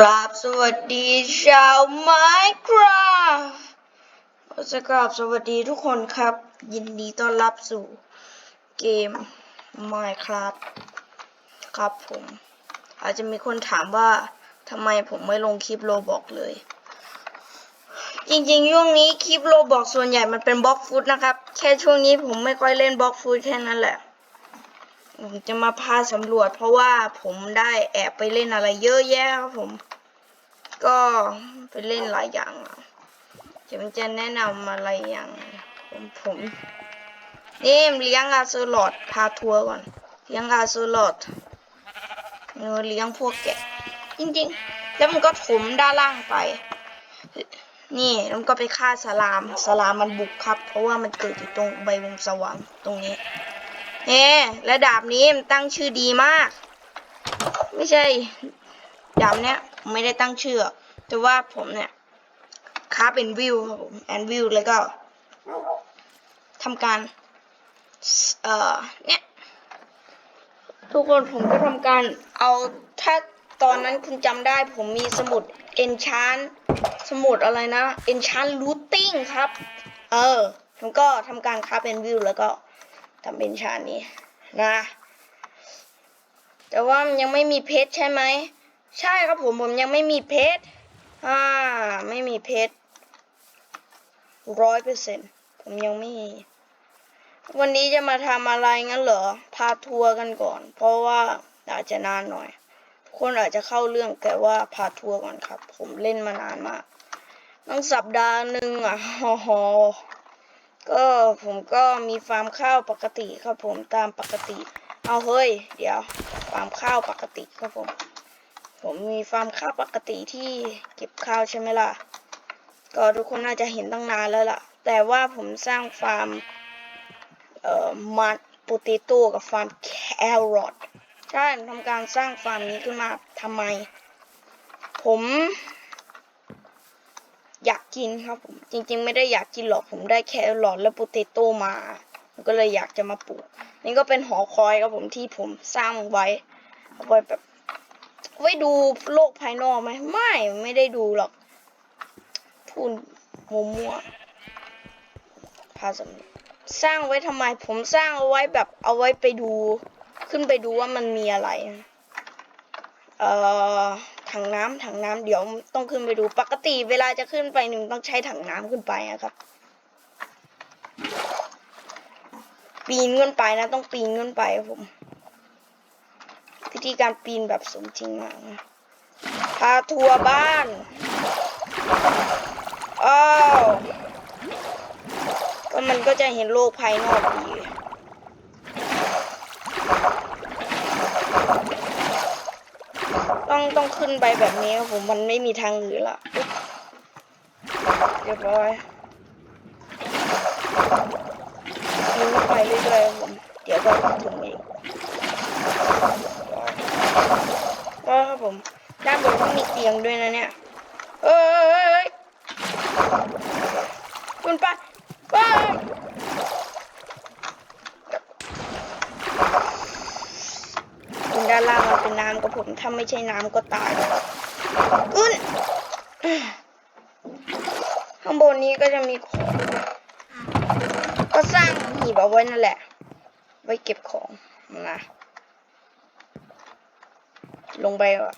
ราบสวัสดีชาว Minecraft จะกราบสวัสดีทุกคนครับ ยินดีต้อนรับสู่เกม Minecraft ครับผม อาจจะมีคนถามว่าทำไมผมไม่ลงคลิปโลบอกเลย จริงๆ ช่วงนี้คลิปโลบอกส่วนใหญ่มันเป็นบล็อกฟุตนะครับ แค่ช่วงนี้ผมไม่ค่อยเล่นบล็อกฟุตแค่นั้นแหละผมจะมาพาสำรวจเพราะว่าผมได้แอบไปเล่นอะไรเยอะแยะครับผม ก็ไปเล่นหลายอย่างอะจะมันจะแนะนำอะไรอย่างผมผมนี่เลี้ยงอาซูลอดพาทัวร์ก่อนเลี้ยงอาซูลอดเออเลี้ยงพวกแกะ จริงๆ แล้วมันก็ถมด้านล่างไป นี่มันก็ไปฆ่าสลามสลามมันบุกครับ เพราะว่ามันเกิดอยู่ตรงใบวงสว่างตรงนี้เฮ้และดาบนี้มันตั้งชื่อดีมาก ไม่ใช่ ดาบเนี้ย ไม่ได้ตั้งชื่อ แต่ว่าผมเนี่ยค้าเป็นวิวครับผมแอนวิวแล้วก็ทำการ เอ่อ เนี่ย ทุกคนผมก็ทำการเอาถ้าตอนนั้นคุณจำได้ผมมีสมุด enchant สมุดอะไรนะ enchant looting ครับ เออผมก็ทำการค้าเป็นวิวแล้วก็ทำเป็นชานี้นะ แต่ว่ามันยังไม่มีเพชรใช่ไหม ใช่ครับผมผมยังไม่มีเพชรอ่าไม่มีเพชรร้อยเปอร์เซ็นต์ผมยังไม่มีวันนี้จะมาทำอะไรงั้นเหรอ พาทัวร์กันก่อน เพราะว่าอาจจะนานหน่อยทุกคนอาจจะเข้าเรื่องแต่ว่าพาทัวร์ก่อนครับ ผมเล่นมานานมากตั้งสัปดาห์หนึ่งอะฮอฮอก็ผมก็มีฟาร์มข้าวปกติครับผมตามปกติ เอาเฮ้ย เดี๋ยว ฟาร์มข้าวปกติครับผม ผมมีฟาร์มข้าวปกติที่เก็บข้าวใช่ไหมล่ะ ก็ทุกคนน่าจะเห็นตั้งนานแล้วล่ะ แต่ว่าผมสร้างฟาร์ม เอ่อมันปเตโต้กับฟาร์มแครอทใช่ทำการสร้างฟาร์มนี้ขึ้นมาทำไม ผม อยากกินครับผม จริง ๆ ไม่ได้อยากกินหรอก ผมได้แครอทและปเตโต้มาก็เลยอยากจะมาปลูก นี่ก็เป็นหอคอยครับผมที่ผมสร้างไว้เอาไว้แบบ ไว้ดูโลกภายนอกไหมไม่ไม่ได้ดูหรอกพูดมั่วพาสำรวจสร้างไว้ทำไม ผมสร้างเอาไว้แบบเอาไว้ไปดู ขึ้นไปดูว่ามันมีอะไร เอ่อถังน้ำถังน้ำเดี๋ยวต้องขึ้นไปดูปกติเวลาจะขึ้นไปหนึ่งต้องใช้ถังน้ำขึ้นไปนะครับ ปีนขึ้นไปนะ ต้องปีนขึ้นไปผม วิธีการปีนแบบสมจริงมากพาทัวร์บ้าน อ้าว ก็มันก็จะเห็นโลกภายนอกดีต้องต้องขึ้นไปแบบนี้ครับผมมันไม่มีทางอื่นละเรียบร้อยยิงไปเรื่อยๆผม เดี๋ยวก็ถึงเองก็ครับผม ด้านบนก็ มีเตียงด้วยนะเนี่ย เอ้ยคุณไปไปคุณด้านล่างมันเป็นน้ำกับผมถ้าไม่ใช่น้ำก็ตายขึ้นข้างบนนี้ก็จะมีของก็สร้างหีบเอาไว้นั่นแหละ ไว้เก็บของนะลงไปอะ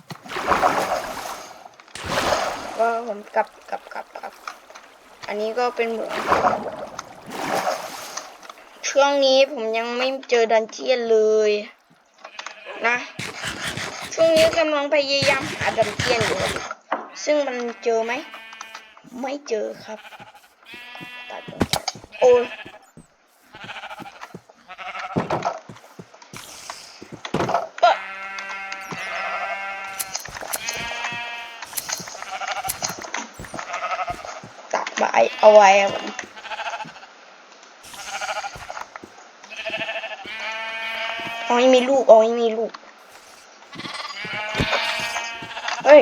ก็ผมกลับกลับกลับกลับ อันนี้ก็เป็นเหมืองช่วงนี้ผมยังไม่เจอดันเจียนเลย นะ ช่วงนี้กำลังพยายามหาดันเจียนอยู่ ซึ่งมันเจอไหม ไม่เจอครับ ตัดโอ้ เอาไว้ครับผมเอาไม่มีลูกเอาไม่มีลูก เฮ้ย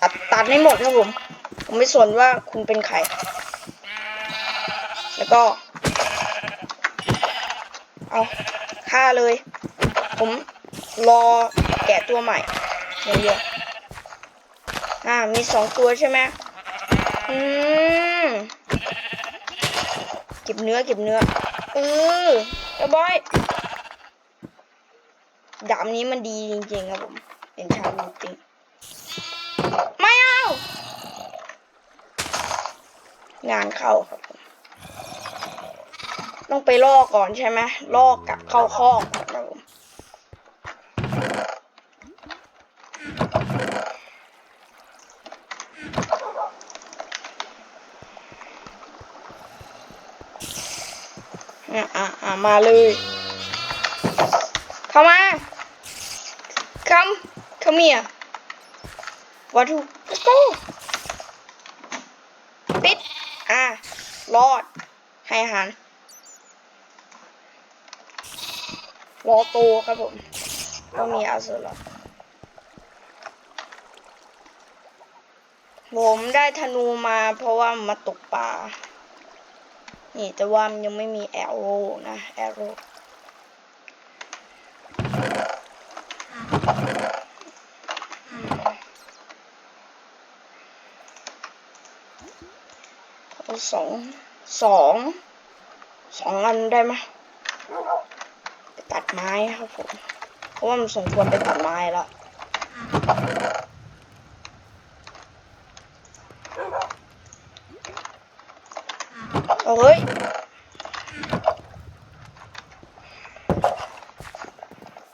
ตัดตัดให้หมดครับผม ผมไม่สนว่าคุณเป็นใคร แล้วก็ เอาฆ่าเลย ผมรอแกะตัวใหม่เดี๋ยวอ่า มีสองตัวใช่ไหม อืมเก็บเนื้อเก็บเนื้อเออเจ้าบอยดาบนี้มันดีจริงๆครับผมเป็นชาวจริงไม่เอางานเข้าครับผมต้องไปล่อก่อนใช่ไหมล่อกลับเข้าคอกครับผม อะอะมาเลย เข้ามา come come here วัตถุ let's go ปิด อะ รอด ให้อาหารรอโตครับผม ก็มีอาสุรผมได้ธนูมาเพราะว่ามาตกปลา นี่แต่ว่ามันยังไม่มีแอโร่นะแอโร่สองสองสองอันได้ไหมไปตัดไม้ครับผม เพราะว่ามันสมควรไปตัดไม้แล้ว เฮ้ย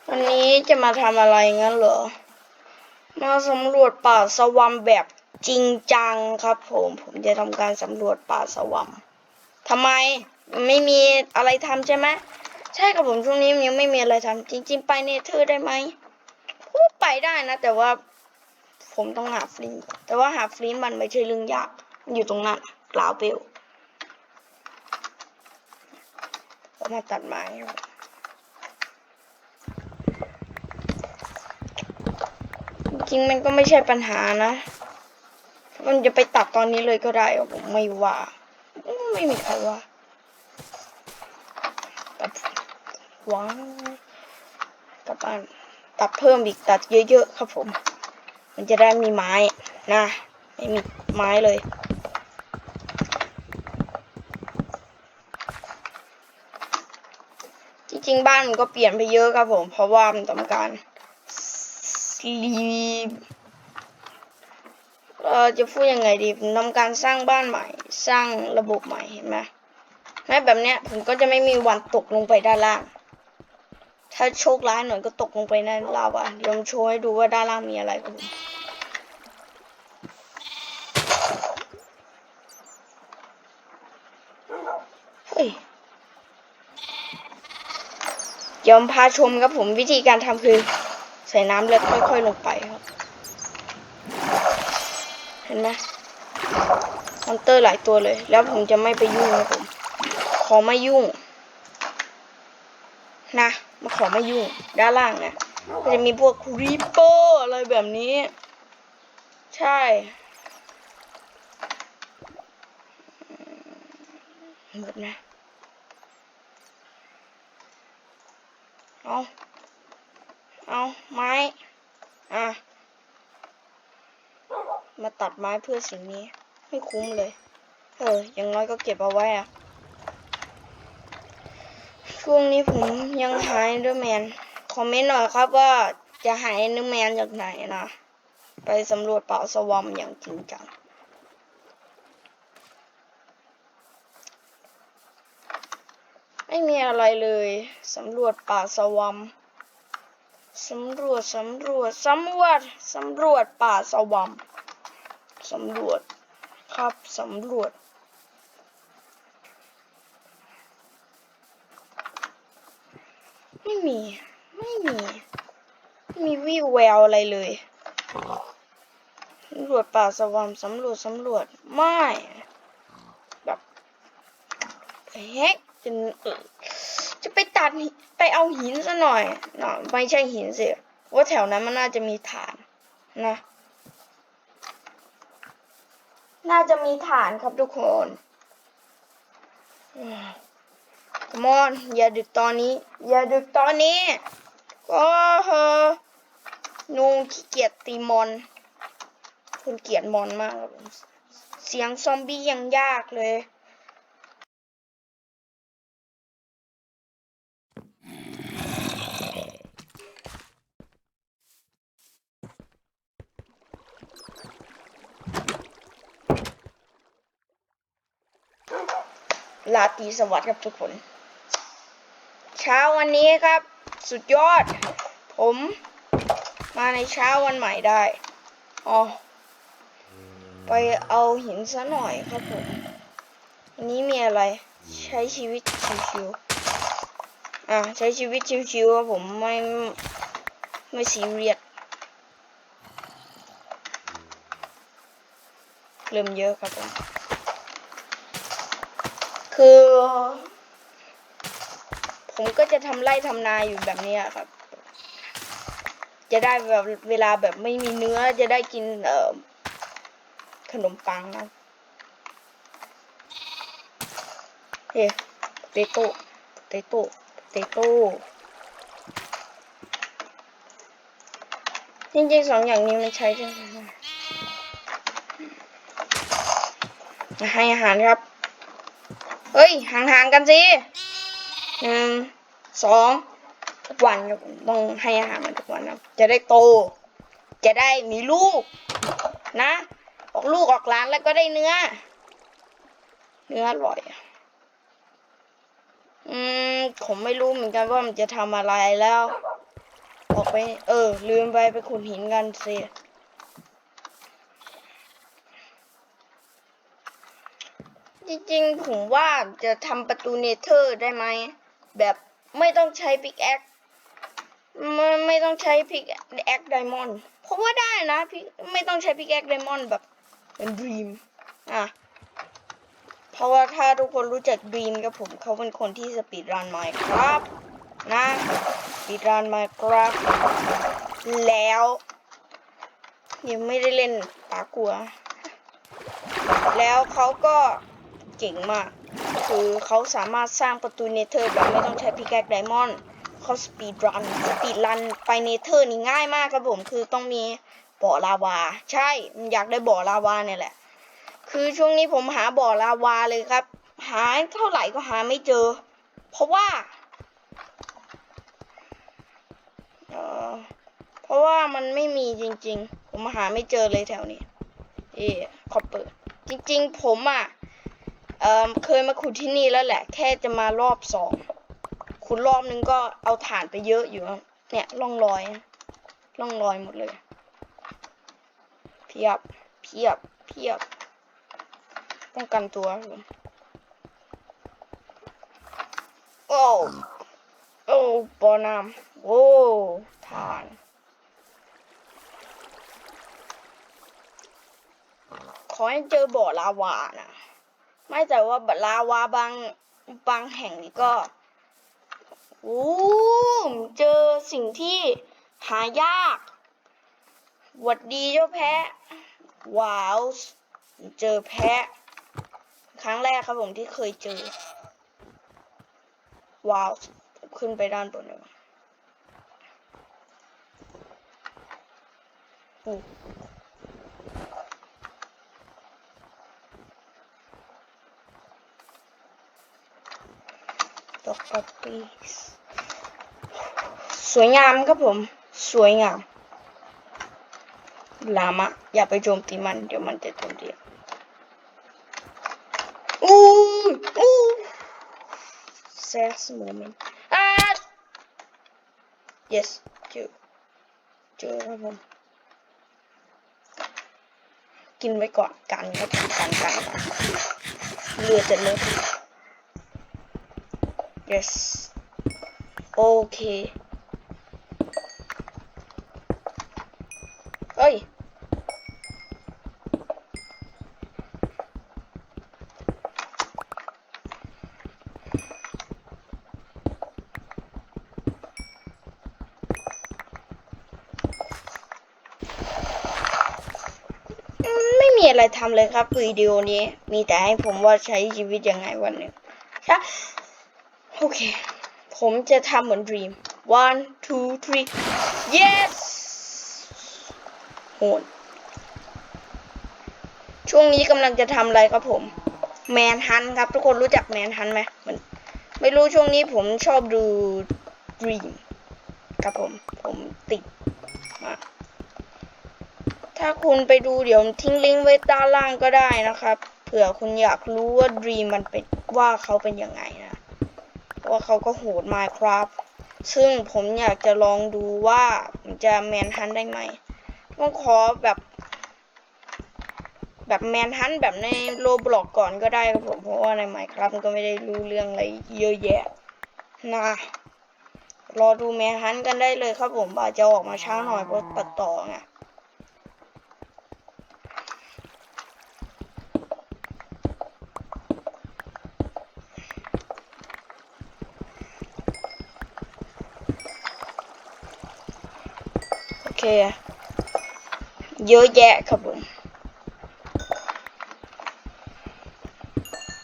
วันนี้จะมาทำอะไรงั้นเหรอ มาสำรวจป่าสวัมแบบจริงจังครับผม ผมจะทำการสำรวจป่าสวัมทำไมไม่มีอะไรทำใช่ไหมใช่ครับผมช่วงนี้ยังไม่มีอะไรทำจริง ๆ ไปเนเธอร์ได้ไหมพูดไปได้นะ แต่ว่าผมต้องหาฟลินแต่ว่าหาฟลินมันไม่ใช่เรื่องยากมันอยู่ตรงนั้นกล่าวเปลว มาตัดไม้จริงมันก็ไม่ใช่ปัญหานะ มันจะไปตัดตอนนี้เลยก็ได้ผมไม่ว่า ไม่มีใครว่าตัดว้าวกลับบ้านตัดเพิ่มอีกตัดเยอะๆครับผม มันจะได้มีไม้นะ ไม่มีไม้เลย ริงๆบ้านมันก็เปลี่ยนไปเยอะครับผม เพราะว่ามันต้องการรีเอ่อจะพูดยังไงดีผมทำการสร้างบ้านใหม่ สร้างระบบใหม่เห็นไหมแม้แบบเนี้ยผมก็จะไม่มีวันตกลงไปด้านล่าง ถ้าโชคร้ายหน่อยก็ตกลงไปในลาวาเดี๋ยวผมโชว์ให้ดูว่าด้านล่างมีอะไรครับผมเฮ้ยเดี๋ยวผมพาชมครับผมวิธีการทำคือ ใส่น้ำแล้วค่อยๆลงไปครับ เห็นไหมมอนเตอร์หลายตัวเลย แล้วผมจะไม่ไปยุ่งนะผม ขอไม่ยุ่ง นะมาขอไม่ยุ่ง ด้านล่างนะก็จะมีพวกครีปเปอร์อะไรแบบนี้ ใช่หมดนะ เอาเอาไม้ อะ มาตัดไม้เพื่อสิ่งนี้ ไม่คุ้มเลย เออ อย่างน้อยก็เก็บเอาไว้อะช่วงนี้ผมยังหายเดอร์แมน คอมเมนต์หน่อยครับว่าจะหายเดอร์แมนจากไหนนะ ไปสำรวจป่าสวอมอย่างจริงจัง ไม่มีอะไรเลยสำรวจป่าสวอมสำรวจสำรวจสำรวจสำรวจป่าสวัมสำรวจครับสำรวจไม่มี ไม่มีไม่มีวี่แววอะไรเลยสำรวจป่าสวัมสำรวจสำรวจไม่แบบเฮ็ก เออจะไปตัดไปเอาหินซะหน่อยเนาะไม่ใช่หินสิว่าแถวนั้นมันน่าจะมีฐานนะ น่าจะมีฐานครับทุกคนมอนอย่าดึกตอนนี้ อย่าดึกตอนนี้ก็เฮอนูขี้เกียจตีมอนคุณเกียดมอนมากเสียงซอมบี้ยังยากเลย ลาตีสวัสดิ์ครับทุกคน เช้าวันนี้ครับ สุดยอด ผมมาในเช้าวันใหม่ได้อ๋อไปเอาหินซะหน่อยครับผมวันนี้มีอะไร ใช้ชีวิตชิวๆอะใช้ชีวิตชิวๆครับผมไม่ไม่ซีเรียสเริ่มเยอะครับผม คือ ผมก็จะทำไร่ทำนาอยู่แบบนี้ครับ จะได้แบบเวลาแบบไม่มีเนื้อจะได้กินเอ่อขนมปังนะเฮ้เตโต้เตโต้เตโต้จริงๆสองอย่างนี้มันใช้ได้ให้อาหารครับ เฮ้ยห่างๆกันสิหนึ่งสองทุกวันครับต้องให้อาหารมันทุกวันครับจะได้โต จะได้มีลูก นะ ออกลูกออกหลานแล้วก็ได้เนื้อ เนื้ออร่อยอะอืมผมไม่รู้เหมือนกันว่ามันจะทำอะไรแล้ว ออกไป เออ ลืมไปไปขุดหินกันสิ จริงๆ ผมว่าจะทำประตูเนเธอร์ได้ไหม แบบไม่ต้องใช้พิกแอคไม่ไม่ต้องใช้พิกแอคไดมอนด์เพราะว่าได้นะพิไม่ต้องใช้พิกแอคไดมอนด์แบบเป็นดรีมอะเพราะว่าถ้าทุกคนรู้จักดรีมกับผมเขาเป็นคนที่สปีดรันไมครับ นะสปีดรันไมครับ แล้วยังไม่ได้เล่นปากลัว แล้วเขาก็ เก่งมาก คือเขาสามารถสร้างประตูเนเธอร์แบบไม่ต้องใช้พิกแอคไดมอนด์เขาสปีดรันสปีดรันไปเนเธอร์นี่ง่ายมากครับผมคือต้องมีบ่อลาวา ใช่อยากได้บ่อลาวาเนี่ยแหละ คือช่วงนี้ผมหาบ่อลาวาเลยครับ หาเท่าไหร่ก็หาไม่เจอ เพราะว่าเออเพราะว่ามันไม่มีจริง ๆ ผมหาไม่เจอเลยแถวนี้ เอ๊คอปเปอร์ จริง ๆ ผมอะ เอ่อเคยมาขุดที่นี่แล้วแหละ แค่จะมารอบสองขุดรอบนึงก็เอาถ่านไปเยอะอยู่เนี่ยร่องรอยร่องรอยหมดเลยเพียบเพียบเพียบป้องกันตัวโอ้โอ้บ่อน้ำโอ้ถ่านขอให้เจอบ่อลาวานะ ไม่แต่ว่าลาวาบางบางแห่งนี่ก็โอ้เจอสิ่งที่หายากหวัดดีเจ้าแพะ ว้าว เจอแพะ ครั้งแรกครับผมที่เคยเจอ ว้าว ขึ้นไปด้านบนเลยโอ้ ดอกกระปี สวยงามครับผม สวยงามลามะ อย่าไปโจมตีมัน เดี๋ยวมันจะโจมตีอู้อู้ sad moment อ่า yes เจอเจอครับผมกินไว้ก่อนกันครับกันกันกันเลือจะเลิก yes โอเค เฮ้ย ไม่มีอะไรทำเลยครับวิดีโอนี้ มีแต่ให้ผมว่าใช้ชีวิตยังไงวันหนึ่งใช่ โอเค ผมจะทำเหมือน Dream one two three yes โหนช่วงนี้กำลังจะทำอะไรครับผมแมนฮันครับ ทุกคนรู้จักแมนฮันไหมมันไม่รู้ช่วงนี้ผมชอบดู Dream ครับผม ผมติดมากถ้าคุณไปดูเดี๋ยวทิ้งลิงก์ไว้ด้านล่างก็ได้นะครับ เผื่อคุณอยากรู้ว่า Dream มันเป็นว่าเขาเป็นยังไง ว่าเขาก็โหด Minecraft ซึ่งผมอยากจะลองดูว่าผมจะแมนฮันได้ไหม ต้องขอแบบ แบบแมนฮันแบบในโลบล็อกก่อนก็ได้ครับผม เพราะว่าใน Minecraft มันก็ไม่ได้รู้เรื่องอะไรเยอะแยะนะรอดูแมนฮันกันได้เลยครับผมอาจจะออกมาช้าหน่อยเพราะตัดต่อไง เยอะแยะครับผม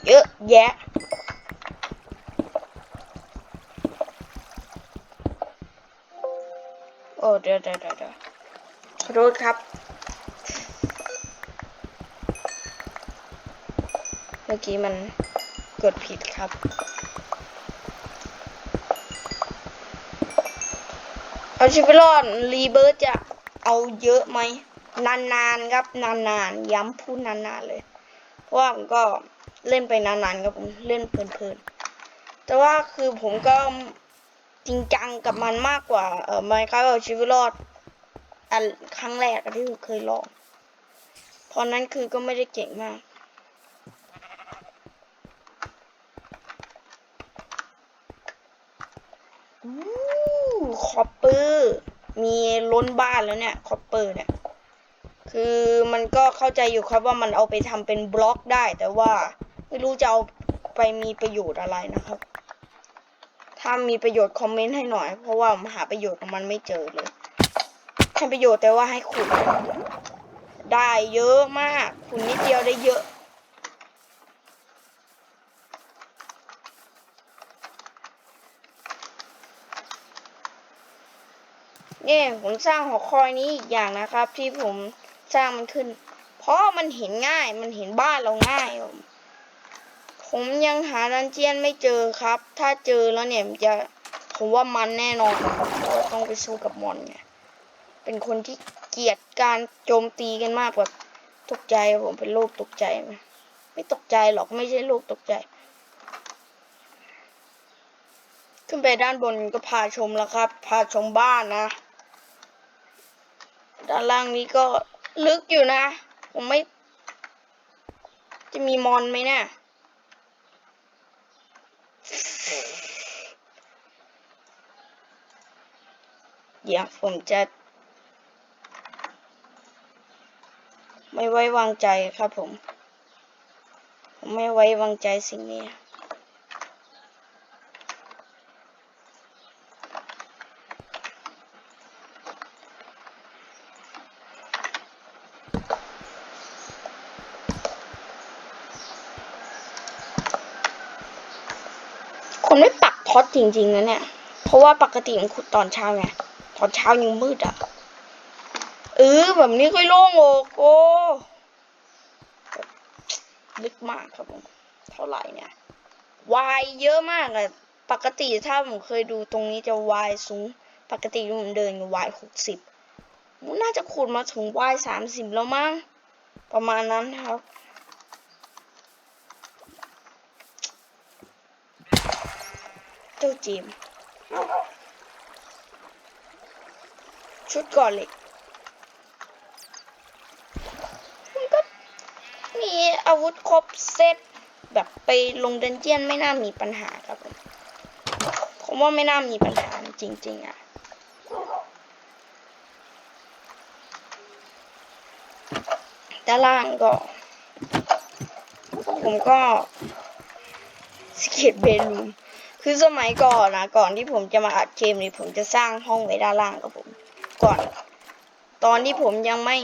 เยอะแยะโอ้เดี๋ยวเดี๋ยวเดี๋ยวเดี๋ยวขอโทษครับเมื่อกี้มันกดผิดครับ เอาชีวิตรอดรีเบิร์ตจะเอาเยอะไหมนานๆครับ นานๆย้ำพูดนานๆเลย เพราะว่าผมก็เล่นไปนานๆครับผมเล่นเพลินๆแต่ว่าคือผมก็จริงจังกับมันมากกว่าเออไม่ครับเอาชีวิตรอดอันครั้งแรกที่ผมเคยลองเพราะนั้นคือก็ไม่ได้เก่งมาก อู้คอปเปอร์ มีล้นบ้านแล้วเนี่ยคอปเปอร์เนี่ย คือมันก็เข้าใจอยู่ครับว่ามันเอาไปทำเป็นบล็อกได้ แต่ว่าไม่รู้จะเอาไปมีประโยชน์อะไรนะครับ ถ้ามีประโยชน์คอมเมนต์ให้หน่อย เพราะว่าหาประโยชน์ของมันไม่เจอเลยให้ประโยชน์แต่ว่าให้ขุดได้เยอะมาก ขุดนิดเดียวได้เยอะ เนี่ยผมสร้างหอคอยนี้อีกอย่างนะครับ ที่ผมสร้างมันขึ้น เพราะมันเห็นง่ายมันเห็นบ้านเราง่ายผมผมยังหาดันเจียนไม่เจอครับ ถ้าเจอแล้วเนี่ยจะผมว่ามันแน่นอนเราต้องไปสู้กับมอนไงเป็นคนที่เกลียดการโจมตีกันมากแบบตกใจผมเป็นโรคตกใจไหมไม่ตกใจหรอกไม่ใช่โรคตกใจ ขึ้นไปด้านบนก็พาชมแล้วครับ พาชมบ้านนะ ด้านล่างนี้ก็ลึกอยู่นะ ผมไม่ จะมีมอนไหมเนี่ยเดี๋ยวผมจะ ไม่ไว้วางใจครับผม ผมไม่ไว้วางใจสิ่งนี้ไม่ปักท็ อตจริงๆนะเนี่ย เพราะว่าปกติมันขุดตอนเช้าไง ตอนเช้ายังมืดอะ เออแบบนี้ก็โล่งอกโอ้ลึกมากครับผม เท่าไหร่เนี่ยวายเยอะมากอะปกติถ้าผมเคยดูตรงนี้จะวายสูง ปกติผมเดินวายหกสิบน่าจะขุดมาถึงวายสามสิบแล้วมั้งประมาณนั้นครับ เจ้าจีม ชุดก่อนเหล็กมันก็มีอาวุธครบเซตแบบไปลงดันเจียนไม่น่ามีปัญหาครับผมผมว่าไม่น่ามีปัญหาจริง ๆ อะด้านล่างก็ ผมก็สเก็ตเบลูม คือสมัยก่อนนะก่อนที่ผมจะมาอัดเกมนี้ผมจะสร้างห้องไว้ด้านล่างกับผม ก่อน ตอนที่ผมยังไม่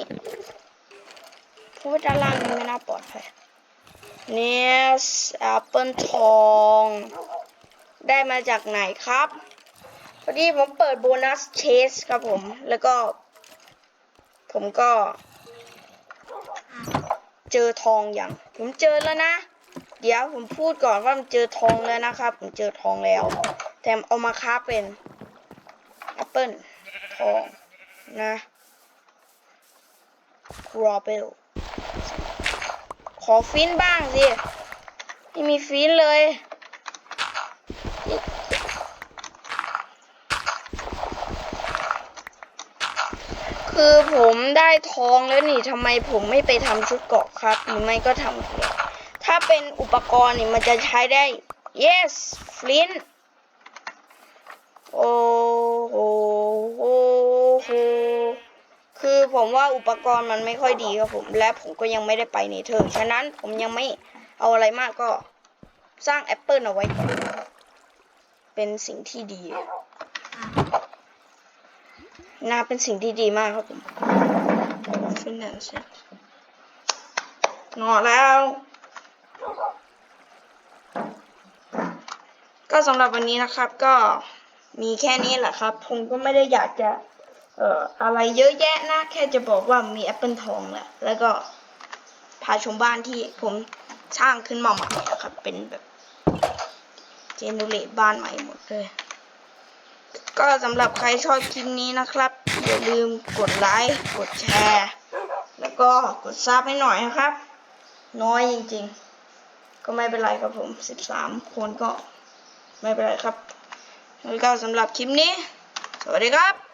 พราะว่าด้านล่างมันไม่น่าปลอดภัยเนี่ยแอปเปิลทอง ได้มาจากไหนครับพอดีผมเปิดโบนัสเชสครับผม แล้วก็ ผมก็ เจอทองอย่าง ผมเจอแล้วนะ เดี๋ยวผมพูดก่อนว่าผมเจอทองแล้วนะครับ ผมเจอทองแล้วแต่เอามาค้าเป็นแอปเปิลทองนะกรอเบลขอฟินบ้างสิไม่มีฟินเลยคือผมได้ทองแล้วนี่ทำไมผมไม่ไปทำชุดเกาะครับ หรือไม่ก็ทำเกาะ เป็นอุปกรณ์นี่มันจะใช้ได้ yes ฟลินโอ้โหโอ้โหคือผมว่าอุปกรณ์มันไม่ค่อยดีครับผม และผมก็ยังไม่ได้ไปเนเธอฉะนั้นผมยังไม่เอาอะไรมากก็สร้างแอปเปิลเอาไว้ก่อนเป็นสิ่งที่ดีนาเป็นสิ่งที่ดีมากครับผมฟินแลนซ์งอแล้ว ก็สำหรับวันนี้นะครับก็มีแค่นี้แหละครับผมก็ไม่ได้อยากจะเอ่ออะไรเยอะแยะนะ แค่จะบอกว่ามีแอปเปิลทองแหละแล้วก็พาชมบ้านที่ผมสร้างขึ้นมาใหม่นะครับ เป็นแบบเจเนเรตบ้านใหม่หมดเลย ก็สำหรับใครชอบคลิปนี้นะครับ อย่าลืมกดไลค์กดแชร์ แล้วก็กดซับให้หน่อยนะครับ น้อยจริงๆ ก็ไม่เป็นไรครับผม 13 คนก็ ไม่เป็นไรครับแล้วก็สำหรับคลิปนี้ สวัสดีครับ